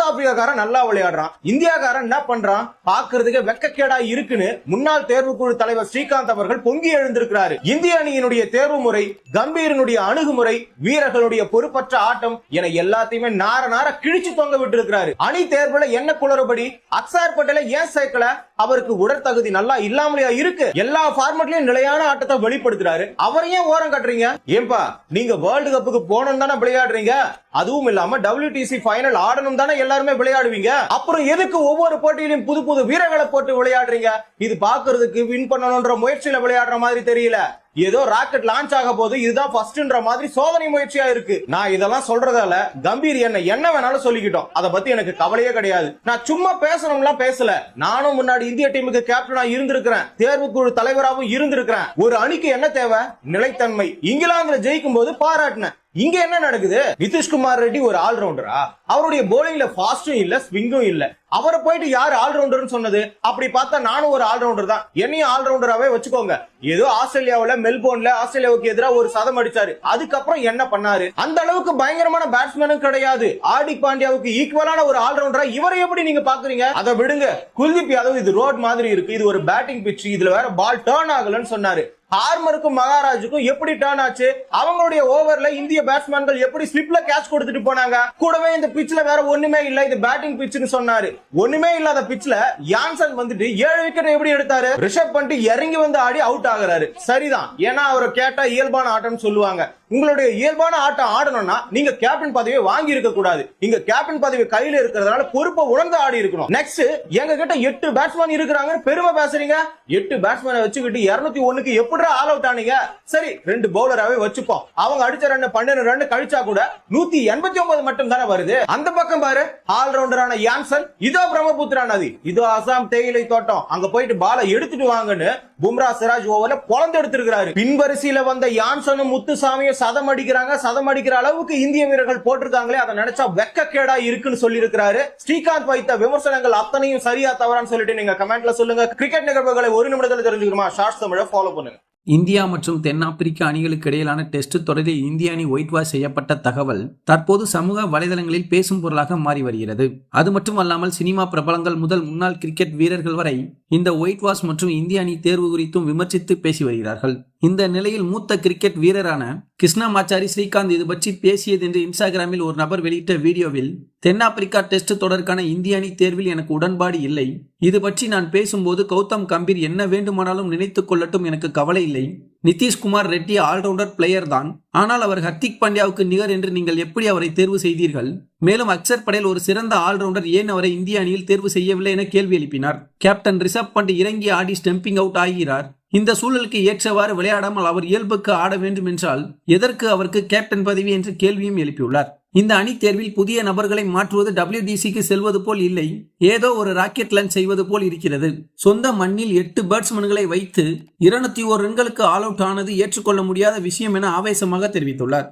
South ஆப்பிரிக்காக்காரன் நல்லா விளையாடுறான். இந்தியாக்காரன் என்ன பண்றான்? பாக்குறதுக்கு வெக்கக்கேடா இருக்குன்னு முன்னாள் தேர்வுக்குழு தலைவர் ஸ்ரீகாந்த் அவர்கள் பொங்கி எழுந்திருக்கிறாரு. இந்திய அணியினுடைய தேர்வு முறை கம்பீரனுடைய அணுகுமுறை வீரர்களுடைய பொறுப்பற்ற ஆட்டம் என எல்லாத்தையுமே நார நார கிழிச்சு தொங்க விட்டு இருக்கிறாரு அணி தேர்வுல என்ன குளறுபடி? அக்சார் பட்டேல ஏன் சேர்க்கல? அவருக்கு உடற்தகுதி நல்லா இல்லாமலையா இருக்கு? எல்லா ஃபார்மட்லயும் நிலையான ஆட்டத்தை வெளிப்படுத்துறாரு. அவரையும் ஓரம் கட்டுறீங்க? ஏன்பா நீங்க வேர்ல்டு கப்புக்கு போனோம் தானே விளையாடுறீங்க? அதுவும் இல்லாம WTC ஃபைனல் ஆடணும் தானே எல்லாருமே விளையாடுவீங்க? அப்புறம் எதுக்கு ஒவ்வொரு போட்டியிலும் புது புது வீரர்களை போட்டு விளையாடுறீங்க? இது பாக்குறதுக்கு வின் பண்ணணும்ன்ற முயற்சியில விளையாடுற மாதிரி தெரியல. ஏதோ ராக்கெட் லான்ச் ஆக போது இதுதான் ஃபர்ஸ்ட்ன்ற மாதிரி சோதனை முயற்சியா இருக்கு. நான் இதெல்லாம் சொல்றதால கம்பீர் என்ன என்ன வேணாலும் சொல்லிக்கிட்டோம். அத பத்தி எனக்கு கவலையே கிடையாது. நான் சும்மா பேசணும்லாம் பேசல. நானும் முன்னாடி இந்திய டீமுக்கு கேப்டனா இருந்திருக்கிறேன். தேர்வுக்குழு தலைவராகவும் இருந்திருக்கிறேன். ஒரு அணிக்கு என்ன தேவை? நிலைத்தன்மை. இங்கிலாந்துல ஜெயிக்கும் போது பாராட்டினேன். இங்க என்ன நடக்குது? நிதிஷ்குமார் ரெட்டி ஒரு ஆல்ரவுண்டரா அவருடைய போலிங்ல ஃபாஸ்டும் இல்ல ஸ்விங்கும் இல்ல. அவரை போயிட்டு யார் ஆல்ரவுண்டர்னு சொன்னது? அப்படி பார்த்தா நானும் ஒரு ஆல்ரவுண்டர் தான். என்னையும் ஆல்ரவுண்டராகவே வச்சுக்கோங்க. ஏதோ ஆஸ்திரேலியாவில் மெல்போர்ன்ல ஆஸ்திரேலியாவுக்கு எதிராக ஒரு சதம் அடிச்சாரு. அதுக்கப்புறம் என்ன பண்ணாரு? அந்த அளவுக்கு பயங்கரமான பேட்ஸ்மேனும் கிடையாது. ஆர்டிக் பாண்டியாவுக்கு ஈக்குவலான ஒரு ஆல்ரவுண்டரா இவரை எப்படி நீங்க பாக்குறீங்க? அதை விடுங்க. குல்தீப் யாதவ் இது ரோட் மாதிரி இருக்கு. இது ஒரு பேட்டிங் பிச்சு இதுல வேற பால் டேர்ன் ஆகலன்னு சொன்னாரு. ஹார்மருக்கும் மகாராஜுக்கும் எப்படி டர்ன் ஆச்சு? அவங்களுடைய ஓவர்ல இந்திய பேட்ஸ்மேன்கள் எப்படி ஸ்லிப்ல கேட்ச் கொடுத்துட்டு போனாங்க? கூடவே இந்த பிச்சில் வேற ஒண்ணுமே இல்ல இது பேட்டிங் பிச்சுன்னு சொன்னாரு. ஒண்ணுமே இல்லாத பிட்ச்ல யான்சன் வந்துட்டு ஏழு விக்கெட் எப்படி எடுத்தாரு? ரிஷப் பண்ணிட்டு இறங்கி வந்து ஆடி அவுட் ஆகுறாரு. சரிதான். ஏன்னா அவரை கேட்டா இயல்பான ஆட்டம்னு சொல்லுவாங்க. உங்களுடைய இயல்பான ஆட்டம் ஆடணும்னா நீங்க கேப்டன் பதவியை வாங்கி இருக்க கூடாது. இங்க கேப்டன் பதவி கையில இருக்கிறதுனால பொறுப்பை உணர்ந்து ஆடி இருக்கணும். நெக்ஸ்ட் எங்க கிட்ட எட்டு பேட்ஸ்மேன் இருக்கிறாங்கன்னு பெருமை பேசுறீங்க. எட்டு பேட்ஸ்மேனை வச்சுக்கிட்டு இருநூத்தி ஒண்ணுக்கு எப்படி ஆல் அவுட் ஆனீங்க சரி ரெண்டு பவுலராவே வச்சுப்போம். அவங்க அடிச்ச ரன் பன்னெண்டு ரன் கழிச்சா கூட நூத்தி எண்பத்தி ஒன்பது மட்டும் தானே வருது. அந்த பக்கம் பாரு ஆல் ரவுண்டரான யான்சன் இதோ பிரம்மபுத்திரா நதி. இதோ அசாம் தேயிலை தோட்டம். அங்க போயிட்டு பாலை எடுத்துட்டு வாங்கன்னு பும்ரா சிராஜ் ஓவர்ல பொழந்து எடுத்திருக்கிறாரு. பின்வரிசையில வந்த யான்சனும் முத்துசாமியும் சதம் அடிக்கிறாங்க. சதம் அடிக்கிற அளவுக்கு இந்திய வீரர்கள் போட்டிருக்காங்களே அதை நினைச்சா வெக்கக்கேடா இருக்குன்னு சொல்லி இருக்கிறாரு ஸ்ரீகாந்த் வைத்த விமர்சனங்கள் அத்தனையும் சரியா தவறான்னு சொல்லிட்டு நீங்க கமெண்ட்ல சொல்லுங்க. கிரிக்கெட் நிகழ்வுகளை ஒரு நிமிடத்துல தெரிஞ்சுக்கணுமா? ஷார்ட்ஸ் தமிழை ஃபாலோ பண்ணுங்க. இந்தியா மற்றும் தென்னாப்பிரிக்க அணிகளுக்கு இடையிலான டெஸ்ட் தொடரில் இந்திய அணி ஒயிட் வாஷ் செய்யப்பட்ட தகவல் தற்போது சமூக வலைதளங்களில் பேசும் பொருளாக மாறி வருகிறது. அது மட்டுமல்லாமல் சினிமா பிரபலங்கள் முதல் முன்னாள் கிரிக்கெட் வீரர்கள் வரை இந்த ஒயிட் வாஷ் மற்றும் இந்திய அணி தேர்வு குறித்தும் விமர்சித்து பேசி வருகிறார்கள். இந்த நிலையில் மூத்த கிரிக்கெட் வீரரான கிருஷ்ணமாச்சாரி ஸ்ரீகாந்த் இது பற்றி பேசியது என்று இன்ஸ்டாகிராமில் ஒரு நபர் வெளியிட்ட வீடியோவில் தென்னாப்பிரிக்கா டெஸ்ட் தொடருக்கான இந்திய அணி தேர்வில் எனக்கு உடன்பாடு இல்லை. இது பற்றி நான் பேசும்போது கௌதம் கம்பீர் என்ன வேண்டுமானாலும் நினைத்துக் கொள்ளட்டும் எனக்கு கவலை இல்லை. நிதிஷ்குமார் ரெட்டி ஆல்ரவுண்டர் பிளேயர் தான். ஆனால் அவர் ஹர்திக் பாண்டியாவுக்கு நிகர் என்று நீங்கள் எப்படி அவரை தேர்வு செய்தீர்கள்? மேலும் அக்சர் படேல் ஒரு சிறந்த ஆல்ரவுண்டர் ஏன் அவரை இந்திய அணியில் தேர்வு செய்யவில்லை என கேள்வி எழுப்பினார். கேப்டன் ரிஷப் பண்ட் இறங்கி ஆடி ஸ்டெம்பிங் அவுட் ஆகிறார். இந்த சூழலுக்கு ஏற்றவாறு விளையாடாமல் அவர் இயல்புக்கு ஆட வேண்டும் என்றால் எதற்கு அவருக்கு கேப்டன் பதவி என்ற கேள்வியும் எழுப்பியுள்ளார். இந்த அணி தேர்வில் புதிய நபர்களை மாற்றுவது டபிள்யூ டிசிக்கு செல்வது போல் இல்லை. ஏதோ ஒரு ராக்கெட் லஞ்ச் செய்வது போல் இருக்கிறது. சொந்த மண்ணில் எட்டு பேட்ஸ்மேன்களை வைத்து இருநூத்தி ஓர் ரன்களுக்கு ஆல் அவுட் ஆனது ஏற்றுக்கொள்ள முடியாத விஷயம் என ஆவேசமாக தெரிவித்துள்ளார்.